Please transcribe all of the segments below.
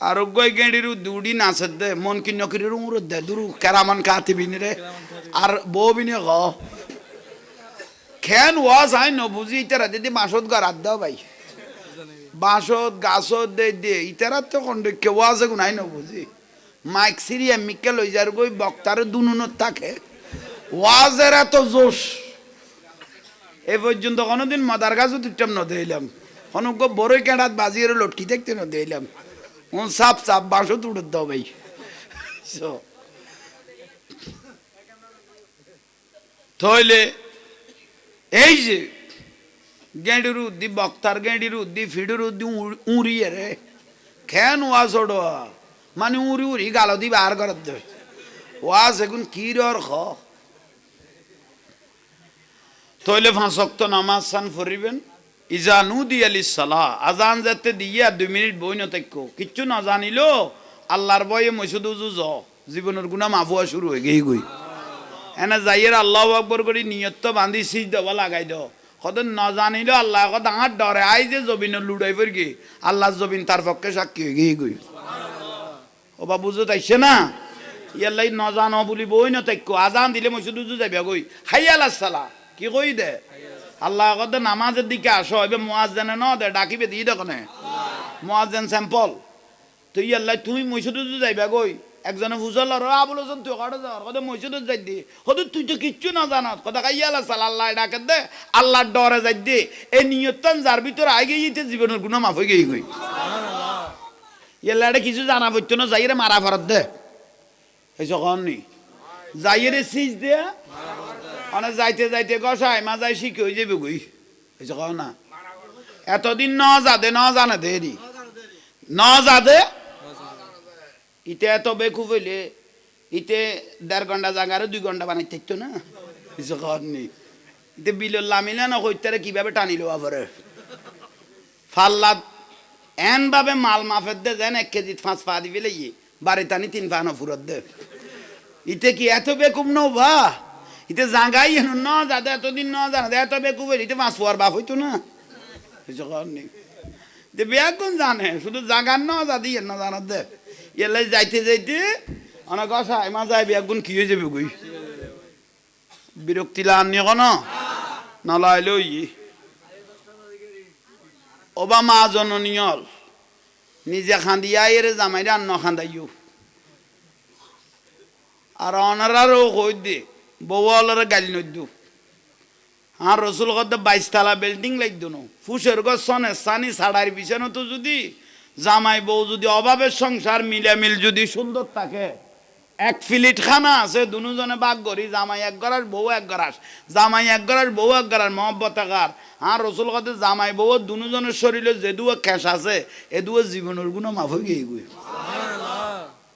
আরোগ্য গেঁড়িরু দুড়ি না সদ্য মন কি নকরির দে দুরু কেরামান কাতি বিনি রে আর বউ বিনি গ খেন ওয়াজ আই নবুজি ইতারা দিদি মাসত গড়াত দাও ভাই বাঁশত গাছত দে দে ইতারা তো কন্ডক্য ওয়াজ গুণ আই নবুজি মাইক সিরি এমিকে লই যার গই বক্তার দুনুনত থাকে ওয়াজের এত জোশ এ পর্যন্ত কোনোদিন মদার গাছও তুটাম ন দিলাম অনুজ্ঞ বড়ই কেঁড়াত বাজিয়ে লটকি দেখতে ন দিলাম সাপ সাপ বাঁশও তুড়ত So, থইলে এই যে গেঁডির উদ্দি বক্তার গেঁডির উদ্দি ফিডির উদ্দি উড়িয়ে রে খেন ওড়োয়া মানে উড়ি উড়ি গালো দি বার করার দেবে ওয়াজ এখন কি রর খ। তইলে ফাঁসক্ত নামাজ সান ফরিবেন। ইজানু দিয়ালি সালা আজান যাতে দিয়ে দুই মিনিট বই নতেক্য কিচ্ছু না জানিল আল্লাহর বয়ে মসুদ উজু জ। জীবনের গুণা মাফুয়া শুরু হয়ে গেই গই। এনে যাইয়ের আল্লাহ আকবর করে নিয়ত বান্ধি সিজ দেওয়া লাগাই দাও। কত না আল্লাহ কত ডাঙার ডরে, আই যে জবিন লুড়াই ফের কি আল্লাহ জবিন তার পক্ষে সাক্ষী হয়ে গেই গই। ও বা বুঝো তাইছে না? ইয়াল্লাই নজানো বুলি বই নতাক্য আজান দিলে মসুদ উজু যাবি গই। হাইয়াল সালা কি কই দে? আল্লাহ কত নামাজের দিকে আসো এবার মোয়াজেনে ন দে ডাকিবে দিয়ে দেখনে মোয়াজেন স্যাম্পল তো ইয়াল্লাই তুমি উজু যাইবা গই একজনে বুঝল, আর আবুল হোসেন, তুই কাটা যাওয়ার কথা মসজিদ যাই দি হয়তো তুই তো কিচ্ছু না জানত। কথা কাইয়াল সাল, আল্লাহ ডাকে দে, আল্লাহর ডরে যাই দে এই নিয়তন যার ভিতরে আগে গিয়েছে, জীবনের গুণা মাফ হয়ে গিয়ে গই ইয়াল্লাটা কিছু জানা পড়তো না যাইরে মারা ফরত দে। এই সকল নি? যাইরে সিজ দে অনেক যাইতে যাইতে গসাই মা যাই শিখে হয়ে যাবে গই এই সকল না। এতদিন ন যাদে, ন জানে দেরি ন যাদে? ইতে এত বেকু হইলে, ইতে দেড় ঘণ্টা জাগারে দুই ঘণ্টা বানাই থাকতো না। কিছু খাওয়ার নেই ইতে বিলের লামিলে না কইতারে কীভাবে টানি লওয়া পরে ফাল্লাত এন ভাবে মাল মাফের দে যেন এক কেজি পাঁচ পা দিবে বাড়ি টানি তিন পা নফুরত দে। ইতে কি এত বেকুম ন বা? ইতে জাগাই হেন, ন যাতে এতদিন ন জানা এত বেকুব ইতে মাছ পোয়ার বাপ হইতো না। যে বিয়া কোন জানে? শুধু জাগান ন যা দিয়ে না জানার দে। এলাই যাইতে যাইতে, অনেক অসায় মা যায় বিয়া গুণ কি হয়ে যাবে গই বিরক্তি লানি কোন? নলাইলে ওই ওবা মা জননিয়ল নিজে খান্দিয়া এর জামাইরে আন্ন খান্দাইও। আর অনারারও কই দে। বউয়ালারে গালি নদ্দু আর রসুল কত বাইশ তালা বিল্ডিং লাগতো না। ফুসের গছ সনে সাড়ার বিছানো তো যদি জামাই বউ যদি অভাবের সংসার মিলামিল যদি সুন্দর থাকে। এক ফিলিট খানা আছে দুজনে বাঘ করি জামাই এক গড়ার বউ এক গড়াস জামাই এক গড়ার বউ এক গড়ার মহব্বত আকার আর রসুল কথা জামাই বউ দুজনের শরীরে যে দুয়া খেস আছে এ দুয়া জীবনের গুণ মাফ হয়ে গিয়ে গুই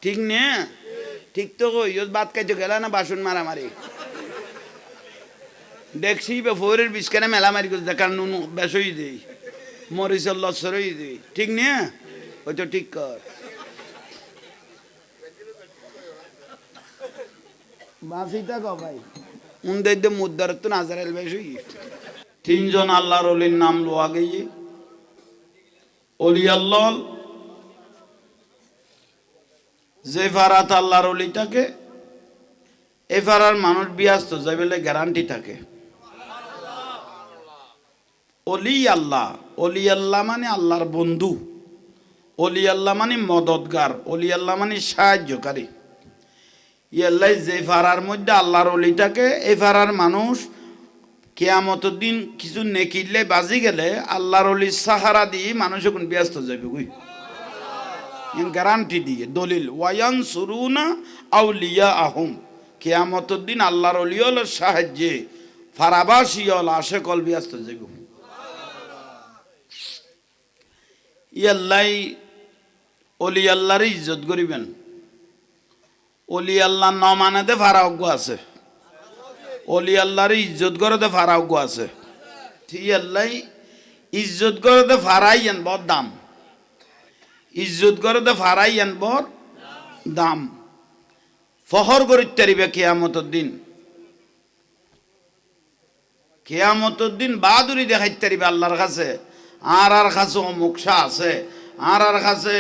ঠিক নে? ঠিক তো কই ভাত খাইতে গেলা না বাসন মারামারি? দেখছি বে ফোরের বিস্কানে মেলা মারি করে দেখার নুন বেসই দেই মরিচের লসরই দেই। ঠিক নে? ওই তো ঠিক কর। বাঁচিটা ক ভাই। উনদের দে মুদ্দার তো নাজারেল বেসই। তিনজন আল্লাহর অলির নাম লোয়া গিয়ে অলি আল্লাহ যে ফারাত আল্লাহর অলিটাকে এ ফারার মানুষ বিয়াস্ত যাই বলে গ্যারান্টি থাকে। অলি আল্লাহ অলি আল্লাহ মানে আল্লাহর বন্ধু অলি আল্লাহ মানে মদতগার অলি আল্লাহ মানে সাহায্যকারী। ইয়াল্লাই যে ফারার মধ্যে আল্লাহর অলিটাকে এই ফারার মানুষ কেয়ামতের দিন কিছু নেকিলে বাজি গেলে আল্লাহর অলির সাহারা দিয়ে মানুষ এখন ব্যস্ত যাবে বুঝ গ্যারান্টি দিয়ে দলিল ওয়ায়ান সুরুনা আউলিয়া আহম। কেয়ামতের দিন আল্লাহর অলিয়ল সাহায্যে ফারাবাসিয়ল আশে কল ব্যস্ত যাবে ইয়াল্লাই অলি আল্লাহর ইজ্জত করিবেন। অলি আল্লাহ ন মানেতে ফারাগ্য আছে। অলি আল্লাহর ইজ্জত করতে ফারাগ্য আছে। আল্লাহ ইজ্জত করতে ফারাইয়েন বর দাম। ইজ্জত করতে ফারাইয়েন বর দাম। ফহর করিতে কেয়ামতর দিন। কেয়ামতর দিন বাহাদুরি দেখাইতে পারিবে আল্লাহর কাছে। আর আর কাছে অমুক শাহ আছে। আর আর কাছে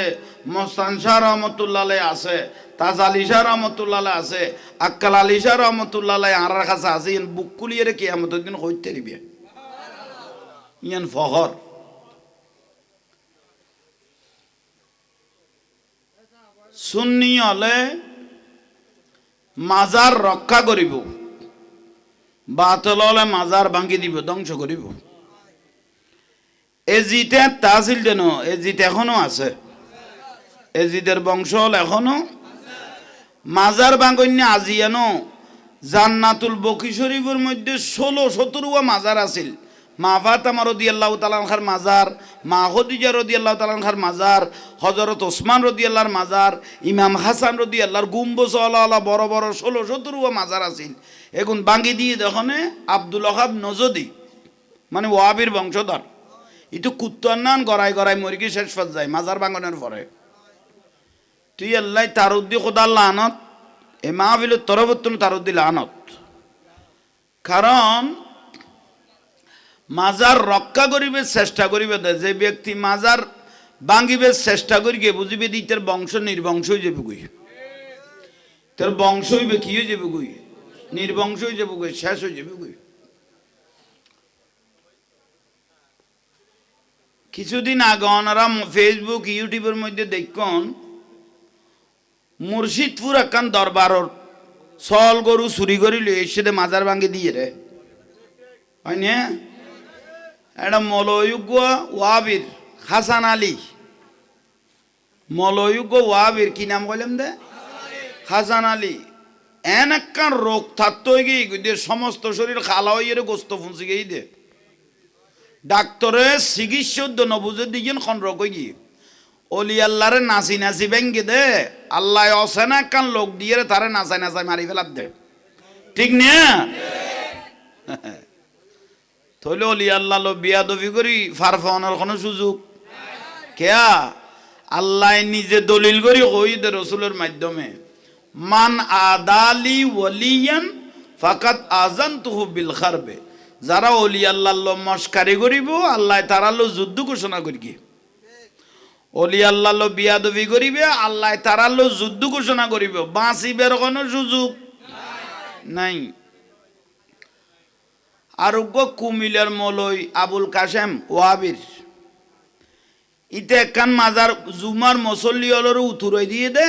মস্তান শাহ রহমতুল্লাহ আছে তাজ আলী শাহ রহমতুল্লাহ আছে, আক্কাল আলী শাহ রহমতুল্লাহ আর আর কাছে আছে ইন বুক কুলিয়ে কেয়ামতর দিন হইতে পারিবে ইয়ান ফহর সুন্নি হলে মাজার রক্ষা করিব। বাতল হলে মাজার ভাঙ্গি দিব, ধ্বংস করিব। এজিতে তাছিল যেন এজিত এখনও আছে। এজিদের বংশ হল এখনও মাজার আজি এনো, জান্নাতুল বকি শরীফের মধ্যে ষোলো সতেরোয়া মাজার আছিল। মা ফাতামা রদি আল্লাহ তালানখার মাজার, মা হদিজা রদি আল্লাহ তালানখার মাজার হজরত ওসমান রদি আল্লাহর মাজার, ইমাম হাসান রদি আল্লাহর গুম্বস আল্লাহ বড় বড় ষোলো সতেরোয়া মাজার আছিল। এখন বাঙ্গি দিয়ে দেখনে আব্দুল আহাব নজদি মানে ওয়াবির বংশধর। ইটো কুত্তন্নান গড়াই গড়াই মরিকি শেষ ফাজ যায়, মাজার বাঙ্গনের পরে। তুই আল্লাহ তার উদ্দি খোদার লানত, এ মাহফিলের তরফত্তন তার উদ্দি লানত। কারণ, মাজার রক্ষা করিবে, চেষ্টা করিবে। যে ব্যক্তি মাজার ভাঙিবে, চেষ্টা করিবে, বুঝিবে দি তার বংশ নির্বংশ হয়ে যাবে গুই তার বংশ হইবে কি হয়ে যাবে গুই নির্বংশ হয়ে যাবে গুই শেষ হয়ে যাবে গুই কিছুদিন আগে ওনারা ফেসবুক ইউটিউবের মধ্যে দেখুন, মুর্শিদপুর একখান দরবারর সল গরু চুরি করি এসে মাজার ভাঙ্গি দিয়ে রে। হয় না? এটা মলয়োগ্য ওয়াবির হাসান আলী। মলয়োগ্য ওয়াবির কি নাম বললাম দে? হাসান আলী। এন একখান রোগ থাকতে গিয়ে সমস্ত শরীর খালা হয়ে গোস্ত ফুঁসি গিয়ে দে। ডাক্তরে চিকিৎসার জন্য বুঝে দিয়েছেন হয়ে গিয়ে অলি আল্লাহরে নাচি নাচি ভেঙ্গে দে। আল্লাহ অসেনা একখান লোক দিয়ে তারে নাচাই নাচাই মারি ফেলার দে। ঠিক না? থইলে অলি আল্লাহ লো বিয়া দফি করি, ফার কোনো সুযোগ। কেয়া? আল্লাহ নিজে দলিল করি কই দে রসুলের মাধ্যমে। মান আদালি ওলিয়ান ফাকাত আজান তুহু বিল খারবে। যারা অলি আল্লাহ মস্কারি করিব, আল্লাহ তারা লো যুদ্ধ ঘোষণা করি অলি আল্লাহ লো বিয়া দফি করিবে, আল্লাহ তারা লো যুদ্ধ ঘোষণা করিব। বাঁচিবের কোনো সুযোগ নাই। আরোগ্য কুমিলের মলই আবুল কাশেম ওয়াবির। ইতে একখান মাজার জুমার মসল্লি অলর উতুরই দিয়ে দে,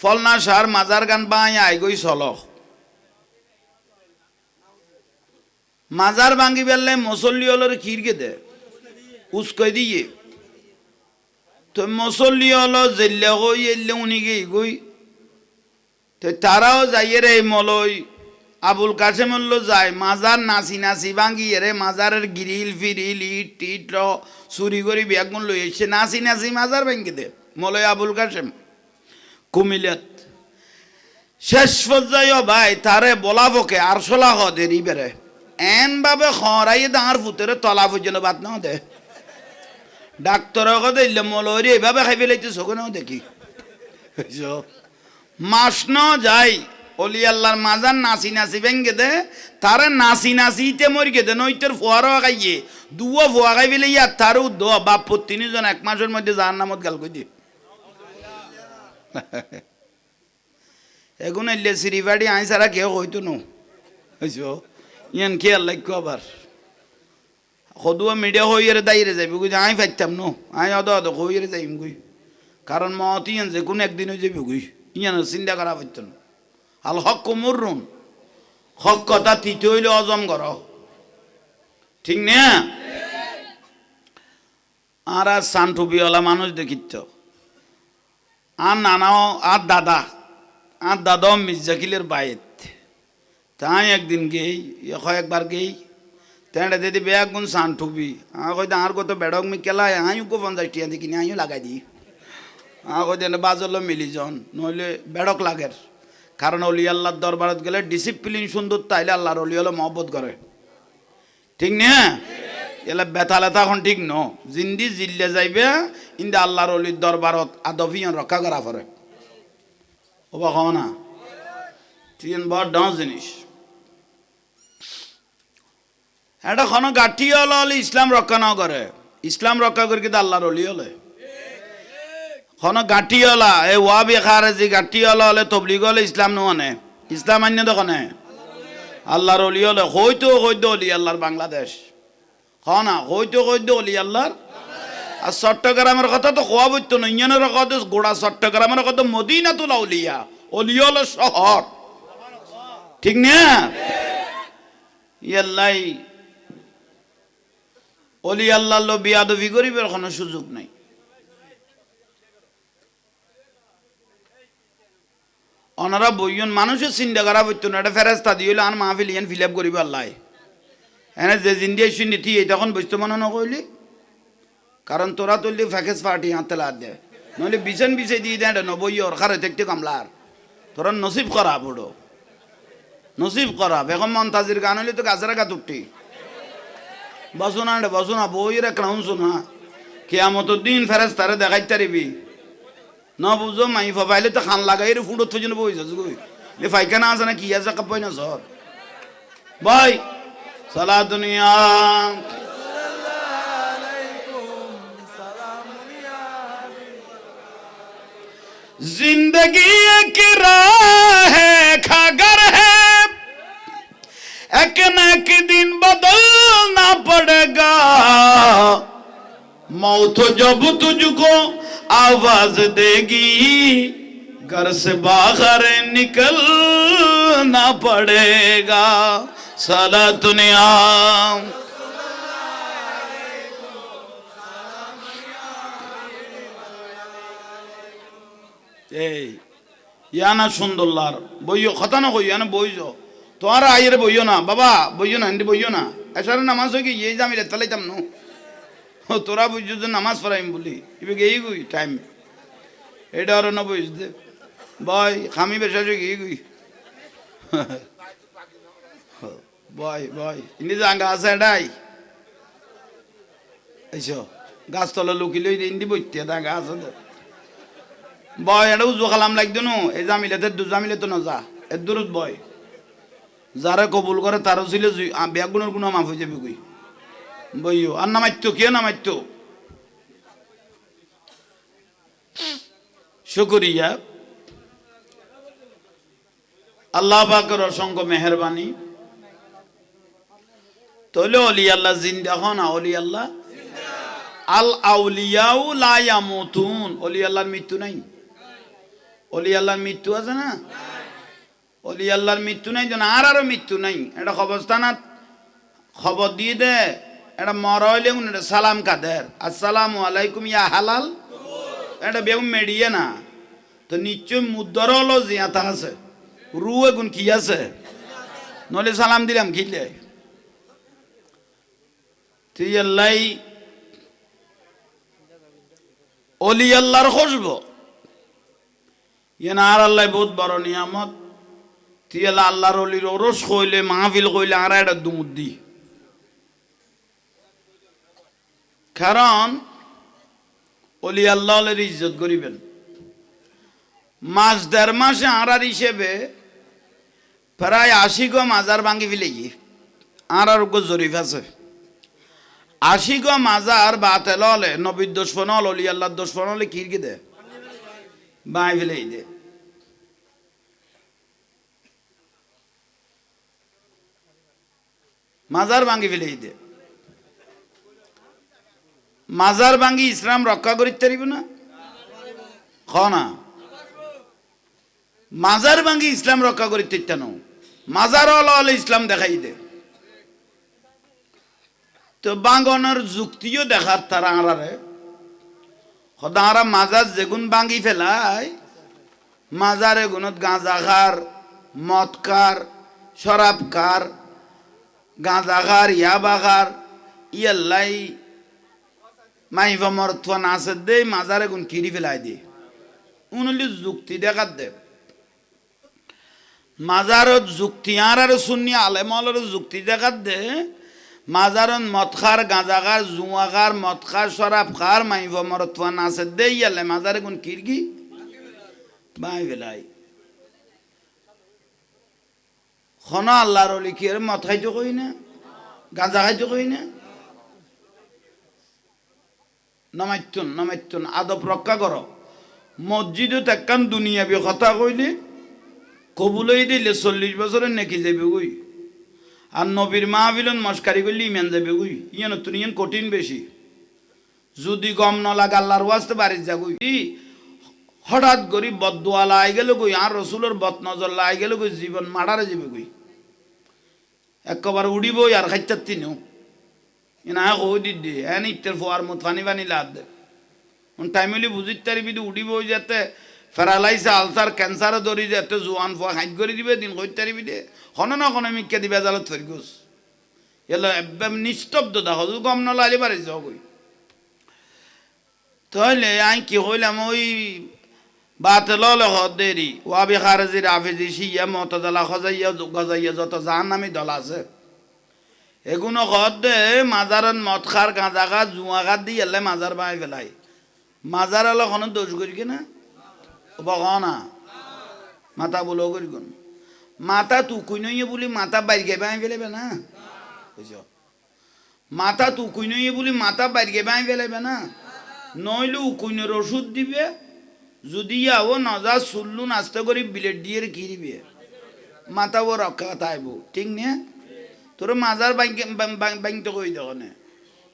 ফলনা সার মাজার গান বাই আই গই চল মাজার ভাঙ্গি বেললে মসল্লি অলর খিরকে দে, উস্কই দিয়ে। তো মসল্লি হল জেল্লে গই এল্লে উনি গই তো তারাও যাইয়ে রে মলই আবুল কাসেমল্ল যায়, মাজার নাচি নাচি ভাঙ্গি রে মাজারের গিরিল ফিরিল, ইট টিট র চুরি করি বেগুন লই এসে নাচি নাচি মাজার ভাঙ্গি দে, মলয় আবুল কাসেম কুমিল্লাত। শেষ পর্যায়ে ভাই তারে বলাবকে আর সলা হ দেরি বেড়ে এন ভাবে খরাই দাঁড় ফুতেরে তলা পর্যন্ত বাদ নাও দে। ডাক্তর কথা দিলে মলরি এইভাবে খাই ফেলাইতে চোখেও দেখি? মাস ন যাই অলি আল্লাহর মাজার নাচি নাচি ভেঙ্গে দে, তারে নাচি নাচি ইতে মরিকে দে নইতের ফোয়ারও খাইয়ে দুও ফোয়া খাই ফেলে ইয়ার তারও দ বাপ তিনজন এক মাসের মধ্যে যার নামত গাল কই দিয়ে এখন এলে সিরিবাড়ি আই সারা কেউ হইতো নো। ইয়ান কে আল্লাহ আবার? সদুয়া মিডিয়া হইয়ারে দাইরে যাবি গুই আই ফাইতাম, নো, আই অদ অদ হইয়ারে যাইম গুই কারণ মত ইয়ান যে কোনো একদিন হয়ে যাবি গুই ইয়ান চিন্তা করা পারত না আল হক কুমুরুন হক কথা তিতে হইলে অজম কর। ঠিক না? আর আর সানটুপিওয়ালা মানুষ দেখিত। আর নানাও, আর দাদা, আর দাদাও মির্জাকিলের বাইত তাই একদিন গেই একবার গেই। তেঁড়ে দিদি বেয়া গুণ সান ঠুকবি আর কইতে আর কত বেড়ক মি কেলা আইও কো পঞ্চাশ টিয়া দেখি আইও লাগাই দি। ওই দিন বাজল মিলি যান নইলে বেড়ক লাগের। কারণ অলি আল্লাহর দরবারত গেলে ডিসিপ্লিন সুন্দর, তাইলে আল্লাহর অলি হলো মহব্বত করে। ঠিক না? এলে বেতা লেতা এখন ঠিক ন। জিন্দি জিল্লে যাইবে, ইন্দা আল্লাহর অলির দরবারত আদবিয়ন রক্ষা করা পরে। ও বা না? তিন বড় ডাঁস জিনিস। এটা কোনো গাঠি হলো হলে ইসলাম রক্ষা না করে। ইসলাম রক্ষা করে কিন্তু আল্লাহর অলি হলে। কোনো গাঠিওয়ালা এই ওয়াবি খারে যে গাঠিওয়ালা হলে তবলিগ হলে ইসলাম নোয়ানে ইসলাম আন্য দোকানে আল্লাহর অলি হলে হয়তো হইতো অলি আল্লাহর বাংলাদেশ। হ না হয়তো হইতো অলি আল্লাহর আর চট্টগ্রামের কথা তো খোয়া বইতো না ইঞ্জনের কথা গোড়া চট্টগ্রামের কথা মদিনাতুল আউলিয়া। অলি হলো শহর। ঠিক না? ইয়াল্লাই অলি আল্লাহ বিয়াদবি গরিবের কোনো সুযোগ নাই। ওনারা বইয়ন মানুষের চিন্তা করা হইতো না, এটা ফেরেস্তা দিয়ে আর মাহফিল, ইয়ান ফিল আপ করিব আল্লাহ। এনে যে জিন্দিয়া শুনি থি এই তখন বসতে মনে নকইলি। কারণ তোরা তুললি ফ্যাকেস পার্টি, হাতে লাদ দে নইলে বিছন বিছে দিয়ে দেয় এটা নবই ওর খারে দেখতে কামলার। তোরা নসিব করা বুড়ো। নসিব করা, বেগম মন্তাজির গান হইলে তো গাছের গা তুটি বসো না বসো না বই রে ক্রাউন শোনা কেয়ামত দিন ফেরেস তারে দেখাই তারিবি ন বুঝো মাই ফাইলে তো খান লাগাই রে ফুডত ফজনে বই যাস গই লে ফাইখানা আছে না কি আছে কাপই না সর ভাই সালা দুনিয়া जिंदगी एक राह है खागर है एक न एक दिन बदलना पड़ेगा मौत जब तुझको आवाज देगी घर से बाहर निकलना पड़ेगा साला दुनिया এই ইয়ানা সুন্দরলার বইও কথা না কই ইয়ানা বইছো তোমার আইরে বইও না, বাবা, বইও না হিন্দি বইও না। এসারে নামাজ হয়ে কি? ইয়ে জামিলে তালাইতাম নো। ও, তোরা বুঝছ যে নামাজ পড়াইম বলি। ইবে গেই গুই? টাইম এটা আর না বুঝ দে। বয়, খামি বেশা গিয়ে গুই। বয় বয়, ইনি জাঙ্গা আছে এটাই এইসো গাছতলা লুকিলে ইন্দি বইতে জাঙ্গা আছে বয় এটা উজু খালাম লাগতো নো। এই জামিলাতে দু জামিলে তো না যা এর দূরত বয়। যারা কবুল করে তারও ছিল বেগুনের গুণ মাফ হয়ে যাবে কই বইও আর নামাইতো কে নামাইতো শুকরিয়া আল্লাহ পাকের অসংখ্য মেহরবানি তাহলে অলি আল্লাহ জিন্দা হন অলি আল্লাহ? আল আউলিয়াউ লা ইয়ামুতুন। অলি আল্লাহর মৃত্যু নাই। অলি আল্লাহর মৃত্যু আছে না? অলি আল্লাহর মৃত্যু নাই যেন আর আরও মৃত্যু নাই। এটা খবরস্থানাত খবর দিয়ে দে, এটা মর হইলে এটা সালাম কাদের। আসসালামু আলাইকুম, ইয়া হালাল। এটা বেউ মেডিয়ে না। তো নিশ্চয় মুদ্দর হলো, জিয়াতা আছে। রু এগুন কি আছে? নলে সালাম দিলাম খিলে তুই আল্লাহ অলি আল্লাহর খুশব। ইয়ে আর আল্লাহ বহুত বড় নিয়ামত। তুই আল্লাহ আল্লাহর অলির ওরস কইলে, মাহফিল কইলে আর একটা দুমুদ্দি। কারণ অলি আল্লাহ ইজ্জত করিবেন। মাস দেড় মাসে আড়ার হিসেবে প্রায় আশি গো মাজার ভাঙি ফেলেছি আর আর গো জরিফ আছে। আশি গো মাজার বা তেল নবীর দোষ ফোন হল, অলি আল্লাহর দোষ ফোন হলে কিরকি দে। বাঁই ফেলেই দে। মাজার ভাঙি ফেলেই দে মাজার ভাঙি ইসলাম রক্ষা করিতে পারিব না? খ না। মাজার ভাঙি ইসলাম রক্ষা করিতে ইত্যানো মাজার হলে হলে ইসলাম দেখাই দে। তো বাঙ্গনের যুক্তিও দেখার তারা আড়ারে সদাহারা মাজার যেগুন বাঙ্গি ফেলায় মাজার এগুনত গাঁজা খার মদ খার শরাব খার গাঁজা খার ইয়াবা খার ইয়াল্লাই মাইফা মরথুয়া নাচের দে মাজার এগুন কিরি ফেলাই দে উনলি যুক্তি দেখাত দে। মাজারত যুক্তি আর আর শুনি আলেমলের যুক্তি দেখাত দে। মাজারত মদ খার গাঁজা খার জুয়া খার মদ খার শরাব খার মাইব মরতফা নাচে দে ইয়ালে মাজারে কোন কিরগি বাই বেলাই খন আল্লাহর অলি কি আর মদ খাইতে কই না? গাঁজা খাইতে কই না? নমাইতুন নমাইতুন আদব রক্ষা কর মসজিদত একখান দুনিয়াবি কথা কইলে কবুলই দিলে চল্লিশ বছরের নেকি যাবে গই আর নবীর মাহবিলন মস্কারি করলে ইমান যাবে গই ইয়ান তুন কঠিন বেশি যদি গম নলাগ আল্লাহর ওয়াস্তে বাড়ির যা গই ই, হঠাৎ করি বদুয়া লাই গেল গই আর রসুলের বদ নজর লাই গেল গই জীবন মারারে যাবে গই একবার উড়িবই আর খাইতে তিনিও ইনা কই দিদি এন ইত্তের ফোয়ার মত ফানি ফানি লাদ দে। টাইমলি বুঝিত তারিবি উঠিব যাতে ফেরালাইছে, আলসার ক্যান্সারও ধরি যাতে জোয়ান ফোয়া হাইট করে দিবে, দিন কই তারিবি দে হন না কোনো মিক্কে দিবে, জালত ফের গোস। এলো একদম নিস্তব্ধ দেখো গম নলাইলে পারে যাও কই। তাহলে আই কি হইলাম ওই বাতল হদ দেরি ওয়াবি খারজি রাফিজি শিয়া মতদালা খজাইয়া গজাইয়া যত জাহান নামি দল আছে। ঘর দে মাজারন মদ খার গাঁজা খা জুয়া খা দি এলে মাজার বাই ফেলাই। মাজার হলো কোনো দোষ করি কিনা? বগনা মাথা বলো করি কোন? মাথা তুকুই নইয়ে বলি মাথা বাইরে বাই ফেলেবে না? বুঝছ মাথা তুকুই নইয়ে বলি মাথা বাইরে বাই ফেলেবে না? নইলে উকুইনের ওষুধ দিবে যদি ইয়াও নজা চুল্লু নাস্তা করে, বিলেট দিয়ে কি দিবে। মাথা ও রক্ষা থাকব ঠিক নে? তোর মাজার বাংতে কই দেখনে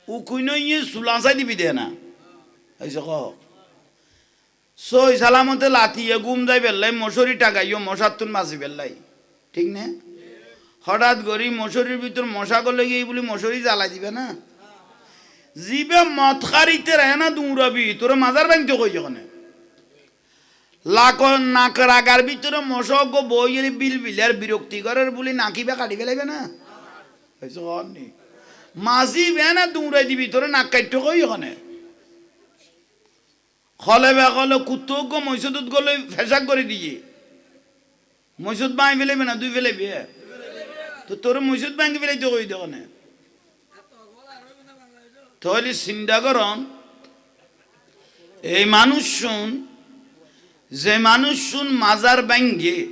উকুইন ইয়ে চুলাচাই দিবি দে না? ক। সই সালামতে লাতিয়ে গুম যাই বেললাই, মশারি টাকাইও মশার তুন বাঁচি বেললাই, ঠিক নে? হঠাৎ করি মশারির ভিতর মশা করলে গিয়ে বলি, মশারি জ্বালাই দিবে না? জিবে খারিতে রে না দৌড়াবি তোর মাজার ভাঙতে কই যখন লাখ নাক রাগার ভিতরে মশক বই গেলে বিল বিলের বিরক্তি করার বলি নাকিবে কাটি ফেলাইবে না? মাঝি বে না দৌড়াই দিবি, তোর নাক কাটতে কই ওখানে? খলে বে কলে কুত্তো গো মৈসুদত গলে ফেসাক করে দিয়ে মৈসুদ বাঁই ফেলাইবে না, দুই ফেলাইবি? তো তোর মৈসুদ ভাঙি ফেলাইতে কই দেখনে তাহলে চিন্তা করন, এই মানুষ শুন যে মানুষ শুন মাজার ব্যাঙ্গে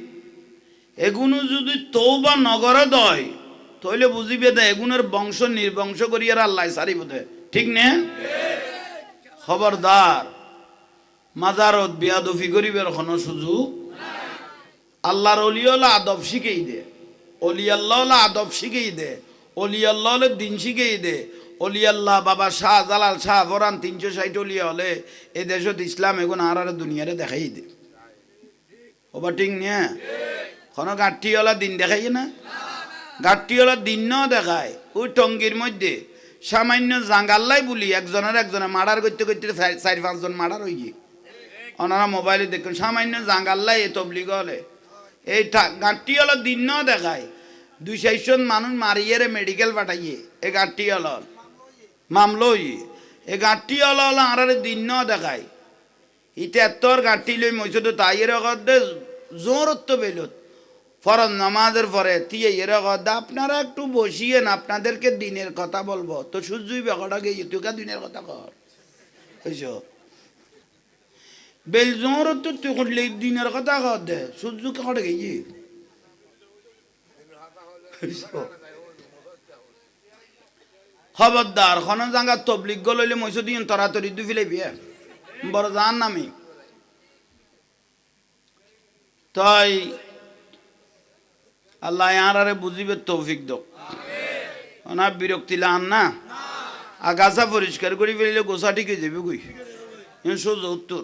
এগুলো যদি তৌবা নগর দয় তাহলে বুঝিবে দে এগুনের বংশ নির্বংশ করি আর আল্লাহ সারিব দে। ঠিক নে? খবরদার, মাজারত বিয়াদফি করিবার কোনো সুযোগ আল্লাহর অলিওলা আদব শিখেই দে। অলি আল্লাহ আদব শিখেই দে। অলি আল্লাহ দিন শিখেই দে। অলি আল্লাহ বাবা শাহ, জালাল শাহ ফরান তিনশো ষাট অলিয়া হলে এ দেশত ইসলাম এখন আর আর দুনিয়ারে দেখাই দে। ওবা ঠিক নিয়ে কোনো গাঁটটিওয়ালা দিন দেখাই না? গাঁটটিওয়ালা দিন ন দেখায়। ওই টঙ্গির মধ্যে সামান্য জাঙ্গাল্লাই বলি একজনের একজনে মার্ডার করতে করতে চার- পাঁচজন মার্ডার হয়ে গিয়ে। ওনারা মোবাইলে দেখুন, সামান্য জাঙ্গাল্লাই এ তবলিগ হলে। এই গাঁটটিওয়ালা দিন ন দেখায়। দুই, চারজন মানুষ মারিয়ে মেডিকেল পাঠাইয়ে। এই গাঁটটিওয়ালার। মামলই এই গাঁটটিওয়ালা হলো আর দিন দেখায়। ইতে এত্তর গাঁটি লই মইসদ তাইয়ের দে জোরত্ব বেলত। ফরজ নামাজের পরে তিয়ে এর কথা আপনারা একটু বসিয়েন, আপনাদেরকে দিনের কথা বলব। তো সূর্যই বেকটা গিয়ে তুই কা দিনের কথা কর বুঝছ? বেল জোরত্ব তুই করলে দিনের কথা কর দে সূর্য কটা গিয়ে খবরদার খন জাঙ্গা তবলিগ গলইলে মইসো দিন তরাতরি দু ফেলে বিয়ে বড় জান নামি। তাই আল্লাহ ইয়ারে বুঝিবে তৌফিক দো ওনা বিরক্তি লান না। আগাছা পরিষ্কার করে ফেলিলে গোসা ঠিক হয়ে যাবে কই সোজা উত্তর